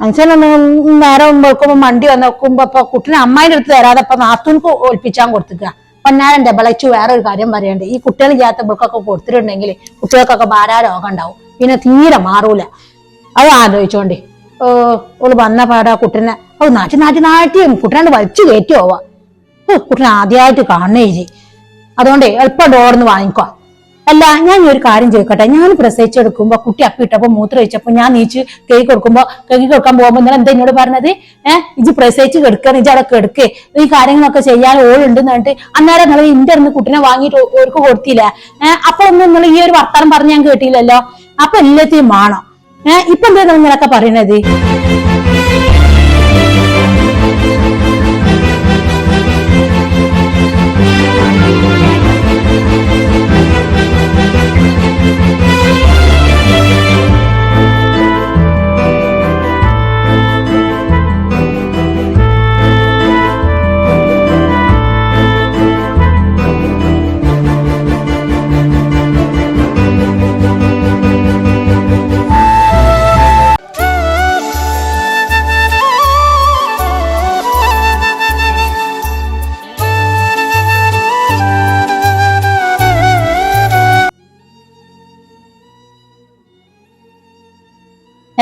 മനുഷ്യനൊന്നും നേരം വെക്കുമ്പോ മണ്ടി വന്ന് നോക്കുമ്പോ ഇപ്പൊ കുട്ടിനെ അമ്മായിന്റെ അടുത്ത് തരാതെ ഇപ്പൊ നാത്തൂൻക്ക് ഒൽപ്പിച്ചാൻ കൊടുത്തുക അപ്പൊ ഞാൻ എന്റെ ബളച്ചു വേറെ ഒരു കാര്യം പറയണ്ട്. ഈ കുട്ടികൾ ചെയ്യാത്ത ബുക്കൊക്കെ കൊടുത്തിട്ടുണ്ടെങ്കിൽ കുട്ടികൾക്കൊക്കെ ഭാരാരോഗം ഉണ്ടാവും പിന്നെ തീരെ മാറൂല. അത് ആലോചിച്ചോണ്ടേ ഓ ഓൾ വന്ന പാടാ കുട്ടനെ ഓ നാട്ടി നാട്ടി നാട്ടി കുട്ടീനെ വലിച്ചു കയറ്റി പോവാ. കുട്ടീനെ ആദ്യമായിട്ട് ചേച്ചി അതുകൊണ്ട് എളുപ്പം ഡോർന്ന് വാങ്ങിക്കോ. അല്ല ഞാൻ ഒരു കാര്യം ചോദിക്കട്ടെ. ഞാൻ പ്രസവിച്ചെടുക്കുമ്പോ കുട്ടി അപ്പിട്ടപ്പോ മൂത്രം ഒഴിച്ചപ്പോ ഞാൻ നീച്ച് കേക്ക് കൊടുക്കുമ്പോ കേക്ക് കൊടുക്കാൻ പോകുമ്പോ നിങ്ങൾ എന്താ എന്നോട് പറഞ്ഞത്? ഏഹ് ഇജ് പ്രസവിച്ച് കെടുക്കുക ഇജ് അവിടെ കെടുക്കേ. ഈ കാര്യങ്ങളൊക്കെ ചെയ്യാൻ ഓളുണ്ട് എന്നിട്ട് അന്നേരം നിങ്ങൾ ഇന്റെ അടുത്ത് കുട്ടിനെ വാങ്ങിയിട്ട് ഓർക്ക് കൊടുത്തില്ല. ഏഹ് അപ്പൊ ഒന്നും നിങ്ങൾ ഈ ഒരു വർത്താനം പറഞ്ഞ് ഞാൻ കേട്ടില്ലല്ലോ. അപ്പൊ എല്ലാത്തിനും വേണം ഏഹ് ഇപ്പൊ എന്താ നിങ്ങളൊക്കെ പറയണത്?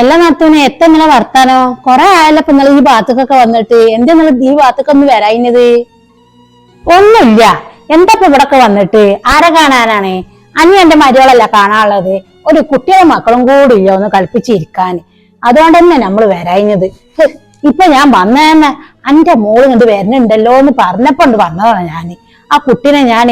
എല്ലാ നാത്തൂനെ എത്ര നിങ്ങളെ വർത്താനോ? കൊറേ ആയല്ലോ ഇപ്പൊ നിങ്ങൾ ഈ ഭാഗത്തേക്കൊക്കെ വന്നിട്ട്. എന്താ നിങ്ങൾ ഈ ഭാഗത്തേക്ക് ഒന്ന് വരായിന്നത് ഒന്നുമില്ല. എന്താ ഇപ്പൊ ഇവിടൊക്കെ വന്നിട്ട്? ആരെ കാണാനാണ്? അനി എന്റെ മരുകളല്ല കാണാനുള്ളത്. ഒരു കുട്ടിയുടെ മക്കളും കൂടി ഇല്ല ഒന്ന് കളിപ്പിച്ചിരിക്കാൻ. അതുകൊണ്ട് തന്നെ നമ്മൾ വരാഞ്ഞത്. ഇപ്പൊ ഞാൻ വന്നതെന്ന് അന്റെ മോൾ ഇങ്ങോട്ട് വരുന്നുണ്ടല്ലോ എന്ന് പറഞ്ഞപ്പോണ്ട് വന്നതാണ് ഞാൻ ആ കുട്ടീനെ ഞാൻ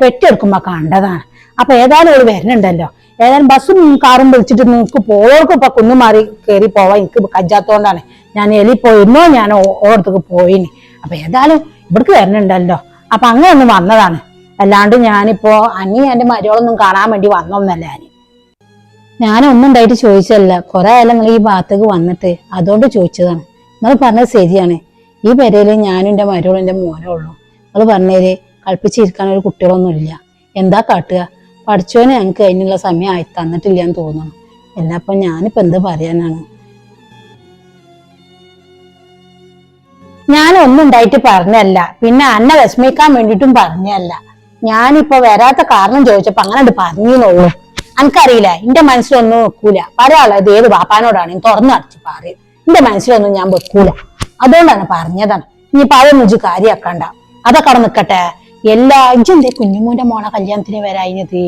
പെറ്റെടുക്കുമ്പോ കണ്ടതാണ്. അപ്പൊ ഏതായാലും ഓൾ വരുന്നുണ്ടല്ലോ. ഏതായാലും ബസ്സും കാറും വിളിച്ചിട്ട് നിങ്ങൾക്ക് പോയവർക്ക് ഇപ്പൊ കുന്നു മാറി കയറി പോവാൻ എനിക്ക് കജ്ജാത്തോണ്ടാണ്. ഞാൻ എലി പോയിരുന്നോ? ഞാൻ ഓടത്തേക്ക് പോയിന്. അപ്പൊ ഏതായാലും ഇവിടേക്ക് വരണുണ്ടല്ലോ. അപ്പൊ അങ്ങനെ ഒന്ന് വന്നതാണ്. അല്ലാണ്ട് ഞാനിപ്പോ അനി എന്റെ മരുകളൊന്നും കാണാൻ വേണ്ടി വന്നൊന്നല്ല ഞാൻ. ഞാനൊന്നും ഉണ്ടായിട്ട് ചോദിച്ചല്ല കുറെ ആയാലും നിങ്ങൾ ഈ ഭാഗത്തേക്ക് വന്നിട്ട് അതുകൊണ്ട് ചോദിച്ചതാണ്. നിങ്ങൾ പറഞ്ഞത് ശരിയാണ്. ഈ പെരയിൽ ഞാനും എന്റെ മരുകളും എന്റെ മോനേ ഉള്ളൂ. നിങ്ങൾ പറഞ്ഞേര് കളിപ്പിച്ചിരിക്കാൻ ഒരു കുട്ടികളൊന്നും ഇല്ല എന്താ കാട്ടുക? പഠിച്ചോനെ ഞങ്ങൾക്ക് അതിനുള്ള സമയം ആയി തന്നിട്ടില്ല എന്ന് തോന്നുന്നു. എന്നപ്പം ഞാനിപ്പോ എന്ത് പറയാനാണ്? ഞാൻ ഒന്നും ഉണ്ടായിട്ട് പറഞ്ഞല്ല. പിന്നെ അന്നെ വിഷമിക്കാൻ വേണ്ടിയിട്ടും പറഞ്ഞല്ല. ഞാനിപ്പോ വരാത്ത കാരണം ചോദിച്ചപ്പോ അങ്ങനെ പറഞ്ഞുള്ളൂ എനിക്കറിയില്ല എന്റെ മനസ്സിലൊന്നും വെക്കൂല. പറയാനുള്ളത് ഏത് വാപ്പാനോടാണ് തുറന്നു അടച്ച് പറയും എന്റെ മനസ്സിലൊന്നും ഞാൻ വെക്കൂല. അതുകൊണ്ടാണ് പറഞ്ഞതാണ്. ഇനിയിപ്പോ അതൊന്നും ഇജ്ജ് കാര്യാക്കണ്ട. അതൊക്കെ അവിടെ നിക്കട്ടെ. എല്ലാ ഇജ്ജെന്തേ കുഞ്ഞുമോന്റെ മോളെ കല്യാണത്തിന് വരായിരുന്നത്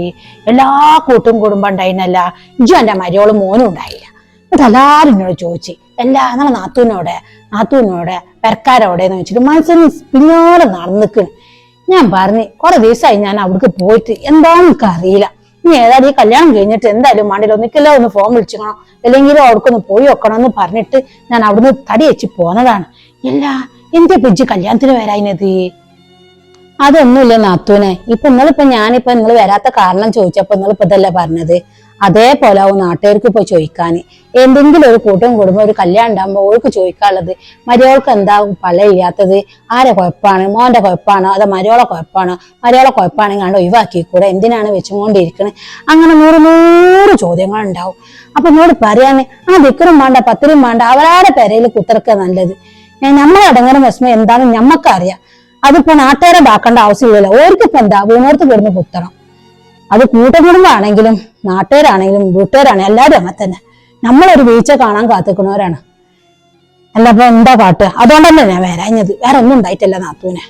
എല്ലാ കൂട്ടും കുടുംബം ഉണ്ടായിരുന്നല്ല ഇജ്ജും എന്റെ മരിയോളും മോനും ഉണ്ടായില്ല. എന്നിട്ട് എല്ലാവരും എന്നോട് ചോദിച്ചു എല്ലാ നമ്മളെ നാത്തൂനോടെ നാത്തൂനോടെ പെരക്കാരോടെ എന്ന് വെച്ചിട്ട് മനസ്സിന് പിന്നോടെ നടന്നിക്കണ്. ഞാൻ പറഞ്ഞു കുറെ ദിവസമായി ഞാൻ അവിടേക്ക് പോയിട്ട് എന്താണെന്ന് എനിക്ക് അറിയില്ല. ഇനി ഏതായാലും ഈ കല്യാണം കഴിഞ്ഞിട്ട് എന്തായാലും മണ്ടിലോ ഒന്നിക്കല്ലോ ഒന്ന് ഫോം വിളിച്ചിക്കണം? അല്ലെങ്കിൽ അവർക്കൊന്ന് പോയി വെക്കണം എന്ന് പറഞ്ഞിട്ട് ഞാൻ അവിടുന്ന് തടി വെച്ച് പോന്നതാണ്. ഇല്ല എന്റെ പിജ്ജ് കല്യാണത്തിന് വരായിനത് അതൊന്നുമില്ല നാത്തൂനെ. ഇപ്പൊ നിങ്ങളിപ്പോ ഞാനിപ്പോ നിങ്ങൾ വരാത്ത കാരണം ചോദിച്ചപ്പോ നിങ്ങൾ ഇപ്പൊ ഇതല്ലേ പറഞ്ഞത്? അതേപോലെ ആവും നാട്ടുകാർക്ക് ഇപ്പൊ ചോദിക്കാൻ എന്തെങ്കിലും ഒരു കൂട്ടം കൂടുമ്പോ ഒരു കല്യാണം ഉണ്ടാകുമ്പോ ഓൾക്ക് ചോദിക്കാനുള്ളത് മരിയോൾക്ക് എന്താ പള്ളയില്ലാത്തത് ആരെ കുഴപ്പമാണ് മോന്റെ കുഴപ്പമാണോ അതോ മരിയോളെ കുഴപ്പമാണോ മരിയോളെ കുഴപ്പമാണെങ്കിൽ കണ്ട് ഒഴിവാക്കി കൂടെ എന്തിനാണ് വെച്ചുകൊണ്ടിരിക്കുന്നത് അങ്ങനെ നൂറ് നൂറ് ചോദ്യങ്ങൾ ഉണ്ടാവും അപ്പൊ എന്നോട് പറയാന് ആ ദിക്കറും വേണ്ട പത്തിരും വേണ്ട അവരാടെ പെരയിൽ കുത്തിറക്കുക നല്ലത്. ഞാൻ നമ്മളെ അടങ്ങുന്ന വിഷമം എന്താണെന്ന് ഞമ്മക്കറിയാം. അതിപ്പോ നാട്ടുകാരെ ഇതാക്കേണ്ട ആവശ്യമില്ലല്ലോ. ഓർക്കിപ്പോ എന്താ? വീണോർത്ത് കിടന്ന് കുത്തണം. അത് കൂട്ടുകുടുംബാണെങ്കിലും നാട്ടുകാരാണെങ്കിലും വീട്ടുകാരാണെങ്കിലും എല്ലാവരും അങ്ങനെ തന്നെ. നമ്മളൊരു വീഴ്ച കാണാൻ കാത്തിക്കുന്നവരാണ്. അല്ല അപ്പൊ എന്താ പാട്ട്? അതുകൊണ്ടല്ലേ ഞാൻ വരാഞ്ഞത്. വേറെ ഒന്നും ഉണ്ടായിട്ടില്ല നാത്തൂനെ.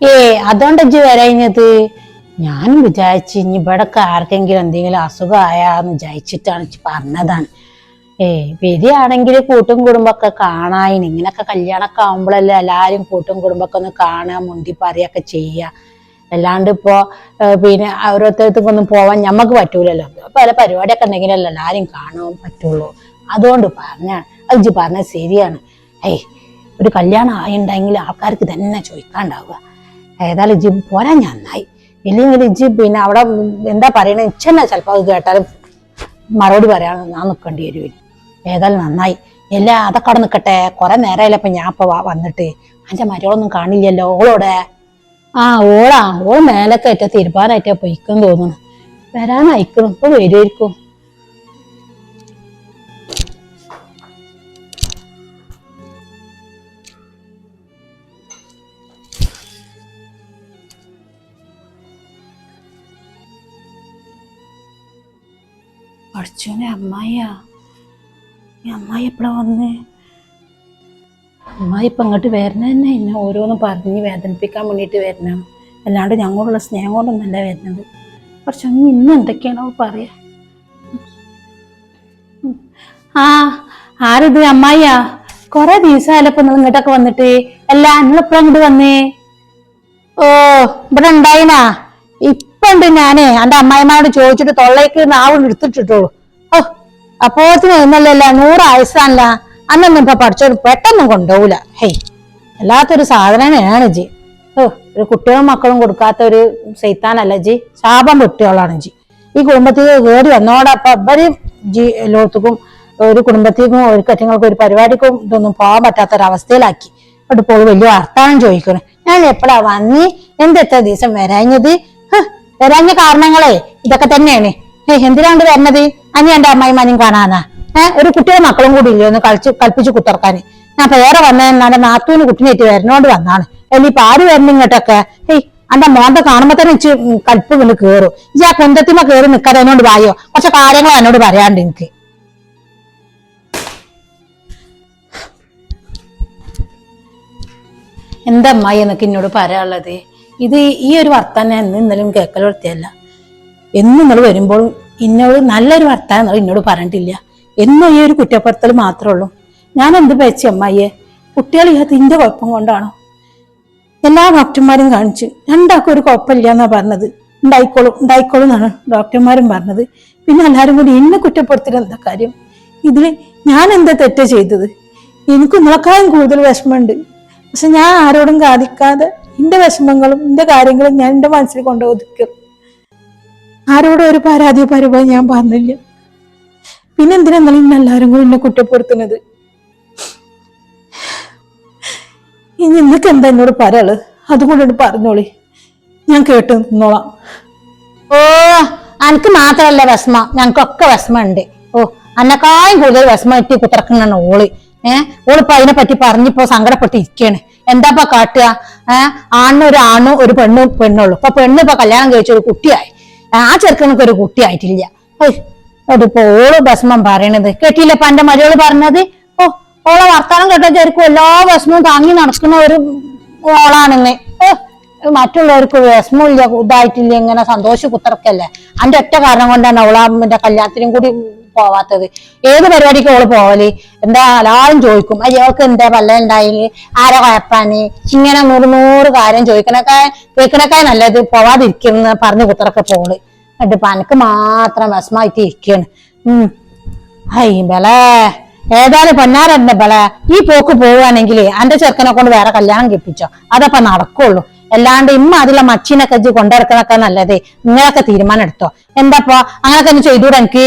ഏ അതുകൊണ്ട് ഇജ്ജ് വരാഞ്ഞത്? ഞാനും വിചാരിച്ചു ഇനി ഇവിടെ ആർക്കെങ്കിലും എന്തെങ്കിലും അസുഖമായാന്ന് വിചാരിച്ചിട്ടാണ് പറഞ്ഞതാണ്. ഏ വരികയാണെങ്കിൽ കൂട്ടും കുടുംബമൊക്കെ കാണാൻ ഇങ്ങനൊക്കെ കല്യാണമൊക്കെ ആകുമ്പോഴല്ലേ എല്ലാവരും കൂട്ടും കുടുംബമൊക്കെ ഒന്ന് കാണുക മുണ്ടി പറയുകയൊക്കെ ചെയ്യുക. അല്ലാണ്ട് ഇപ്പോ പിന്നെ ഓരോരുത്തർക്കൊന്നും പോവാൻ ഞമ്മക്ക് പറ്റൂലല്ലോ. പല പരിപാടിയൊക്കെ ഉണ്ടെങ്കിലല്ലോ എല്ലാവരും കാണാൻ പറ്റുള്ളൂ. അതുകൊണ്ട് പറഞ്ഞ അത് പറഞ്ഞ ശരിയാണ്. ഏയ് ഒരു കല്യാണം ആയിണ്ടെങ്കിൽ ആൾക്കാർക്ക് തന്നെ ചോദിക്കാണ്ടാവുക. ഏതായാലും ഇജ്ജ് പോരാൻ ഞാൻ നന്നായി. ഇല്ലെങ്കിൽ ഇജ്ജ് പിന്നെ അവിടെ എന്താ പറയണേ ഇച്ചന്നെ ചിലപ്പോൾ അത് കേട്ടാലും മറുപടി പറയാൻ ഞാൻ നിൽക്കേണ്ടി വരും. വേദൽ നന്നായി. എല്ലാ അതൊക്കെ അവിടെ നിൽക്കട്ടെ കുറെ നേരമായില്ല ഇപ്പൊ ഞാൻ ഇപ്പൊ വന്നിട്ട്. അന്റെ മരോളൊന്നും കാണില്ലല്ലോ ഓളോടെ. ആ ഓളാ. ഓൾ മേലൊക്കെ ഏറ്റ തീരുമാനമായിട്ടാ പൊയ്ക്കും തോന്നുന്നു. വരാനായിക്കണം. ഇപ്പൊ വരുമായിരിക്കും അർജുന അമ്മായിയാ. അമ്മായി എപ്പോഴാ വന്നേ? അമ്മായി ഇപ്പം ഇങ്ങോട്ട് വരണ തന്നെ എന്നെ ഓരോന്നും പറഞ്ഞ് വേദനിപ്പിക്കാൻ വേണ്ടിയിട്ട് വരണം. അല്ലാണ്ട് ഞങ്ങളുള്ള സ്നേഹം കൊണ്ടൊന്നല്ല വരുന്നത് പക്ഷെ അങ്ങ് ഇന്ന് എന്തൊക്കെയാണോ പറയാ. ആ ആരത് അമ്മായിയാ? കൊറേ ദിവസമായാലും നിങ്ങൾ ഇങ്ങോട്ടൊക്കെ വന്നിട്ട്. അല്ല നിങ്ങൾ അങ്ങോട്ട് വന്നേ? ഓ ഇവിടെ ഉണ്ടായിനാ? ഇപ്പൊണ്ട് ഞാനേ. എന്റെ അമ്മായിമാരോട് ചോദിച്ചിട്ട് തൊള്ളേക്ക് നാവ് എടുത്തിട്ടിട്ടുള്ളൂ. അപ്പോത്തിന് എന്നല്ലല്ല നൂറ് ആയുസാനല്ല അന്നൊന്നും ഇപ്പൊ പഠിച്ചോട് പെട്ടെന്നും കൊണ്ടുപോകൂല ഹേയ് വല്ലാത്തൊരു സാധനമാണ് ജി ഓ ഒരു കുട്ടികളും മക്കളും കൊടുക്കാത്ത ഒരു സൈത്താനല്ല ജി ശാപം പൊട്ടിയോളാണ് ജി ഈ കുടുംബത്തിൽ കയറി വന്നോടൊപ്പം ഇവർ ജി എല്ലായിടത്തും ഒരു കുടുംബത്തേക്കും ഒരു കറ്റങ്ങൾക്കും ഒരു പരിപാടിക്കും ഇതൊന്നും പോകാൻ പറ്റാത്ത ഒരു അവസ്ഥയിലാക്കി ഇപ്പോൾ വലിയ വർത്താനം ചോദിക്കണം. ഞാൻ എപ്പോഴാ വന്നി? എന്തെത്ര ദിവസം വരാഞ്ഞത്? വരാഞ്ഞ കാരണങ്ങളെ? ഇതൊക്കെ തന്നെയാണ്. ഏ എന്തിനാണ്ട് വരണത്? അനി എന്റെ അമ്മായിമാനും കാണാനാ. ഏഹ് ഒരു കുട്ടിയുടെ മക്കളും കൂടി ഇല്ലേ ഒന്ന് കളിച്ച് കളിപ്പിച്ച് കുത്തിറക്കാൻ ഞാൻ വേറെ വന്ന എന്റെ നാത്തൂന് കുട്ടിനേറ്റ് വരുന്നോണ്ട് വന്നാണ്. അല്ല ഇപ്പൊ ആര് വരുന്ന ഇങ്ങോട്ടൊക്കെ? ഏയ് എന്റെ മോന്ത കാണുമ്പോ തന്നെ ഇച്ച് കൽപ്പ് കൊണ്ട് കേറും. ഇജ് ആ കുന്തത്തിമ കേറി നിക്കാതെ എന്നോട് വായോ? കുറച്ച് കാര്യങ്ങൾ എന്നോട് പറയാണ്ട് എനിക്ക്. എന്താ അമ്മായി എന്നൊക്കെ എന്നോട് പറയാനുള്ളത്? ഇത് ഈ ഒരു വർത്തമാനം ഇന്നലും കേക്കലൊടുത്തിയല്ല എന്നും നിങ്ങൾ വരുമ്പോൾ ഇന്നോട് നല്ലൊരു വർത്താനം നിങ്ങൾ എന്നോട് പറഞ്ഞിട്ടില്ല. എന്നും ഈ ഒരു കുറ്റപ്പെടുത്തൽ മാത്രമേ ഉള്ളൂ. ഞാൻ എന്ത് വെച്ച് അമ്മായിയെ? കുട്ടികൾ ഇതിന്റെ കുഴപ്പം കൊണ്ടാണോ? എല്ലാ ഡോക്ടർമാരും കാണിച്ചു രണ്ടാൾക്കും ഒരു കുഴപ്പമില്ല എന്നാ പറഞ്ഞത്. ഉണ്ടായിക്കോളും ഉണ്ടായിക്കോളും എന്നാണ് ഡോക്ടർമാരും പറഞ്ഞത്. പിന്നെ എല്ലാവരും കൂടി എന്നെ കുറ്റപ്പെടുത്തില്ല എന്താ കാര്യം? ഇതിൽ ഞാൻ എന്താ തെറ്റ് ചെയ്തത്? എനിക്ക് നിങ്ങളെക്കാളും കൂടുതൽ വിഷമമുണ്ട്. പക്ഷെ ഞാൻ ആരോടും കാണിക്കാതെ എന്റെ വിഷമങ്ങളും എന്റെ കാര്യങ്ങളും ഞാൻ എന്റെ മനസ്സിൽ കൊണ്ടുപോയി ഒതുക്കും. ആരോടും ഒരു പരാതി പരിപാടി ഞാൻ പറഞ്ഞില്ല. പിന്നെ എന്തിനാ നിങ്ങൾ ഇന്ന് എല്ലാവരും കൂടി എന്നെ കുറ്റപ്പെടുത്തുന്നത്? ഇനി നിങ്ങൾക്ക് എന്താ എന്നോട് പറയാൾ അതുകൊണ്ട് പറഞ്ഞോളി. ഞാൻ കേട്ട് നിന്നോളാം. ഓ അനക്ക് മാത്രല്ല വിഷമ. ഞങ്ങൾക്കൊക്കെ വിഷമമുണ്ട്. ഓ അന്നക്കായും കൂടുതൽ വിഷമം എത്തി കുത്തിറക്കുന്നതാണ് ഓൾ. ഏഹ് ഓളിപ്പോ അതിനെ പറ്റി പറഞ്ഞിപ്പോ സങ്കടപ്പെട്ട് എന്താപ്പാ കാട്ടുക? ഏഹ് ആണിനൊരു ആണും ഒരു പെണ്ണും പെണ്ണുള്ളൂ. ഇപ്പൊ പെണ്ണ് ഇപ്പൊ കല്യാണം കഴിച്ച ഒരു കുട്ടിയായി. ആ ചെറുക്കനൊക്കെ ഒരു കുട്ടിയായിട്ടില്ല അതിപ്പോ ഓൾ ഭസ്മം പറയണത് കേട്ടില്ല പന്റെ എന്റെ പറഞ്ഞത്? ഓ ഓളെ വർത്താനം കേട്ടാ ചെറുക്കും എല്ലാ ഭസ്മവും താങ്ങി നടക്കുന്ന ഒരു ഓളാണെന്ന്. മറ്റുള്ളവർക്ക് വിഷമമില്ല ഇതായിട്ടില്ല ഇങ്ങനെ സന്തോഷ കുത്തറക്കല്ലേ അന്റെ ഒറ്റ കാരണം കൊണ്ടാണ് അവളാമിന്റെ കല്യാണത്തിനും കൂടി പോവാത്തത്. ഏത് പരിപാടിക്ക് ഓൾ പോവൽ? എന്താ എല്ലാവരും ചോദിക്കും. അയ്യോക്ക് എന്താ പല്ല ഉണ്ടായിൽ ആരാ കുഴപ്പാന് ഇങ്ങനെ നൂറ് നൂറ് കാര്യം ചോദിക്കണൊക്കെ കേൾക്കണൊക്കെ നല്ലത്. പോവാതിരിക്കുന്ന പറഞ്ഞു കുത്തറൊക്കെ പോൾ എന്നിട്ട് പനക്ക് മാത്രം വിഷമായിട്ട് ഇരിക്കാണ്. ഉം. ബല. ഏതായാലും പൊന്നാരണ്ട ബല. ഈ പോക്ക് പോവുകയാണെങ്കിൽ അന്റെ ചെറുക്കനെ കൊണ്ട് വേറെ കല്യാണം കെപ്പിച്ചോ അതപ്പൊ നടക്കുള്ളൂ. അല്ലാണ്ട് ഇമ്മ അതിലെ മച്ചിനെ ഇജ്ജ് കൊണ്ടിറക്കണൊക്കെ നല്ലതേ. നിങ്ങളൊക്കെ തീരുമാനം എടുത്തോ? എന്താപ്പോ? അങ്ങനൊക്കെ ഒന്ന് ചെയ്തുകൂടെ എനിക്ക്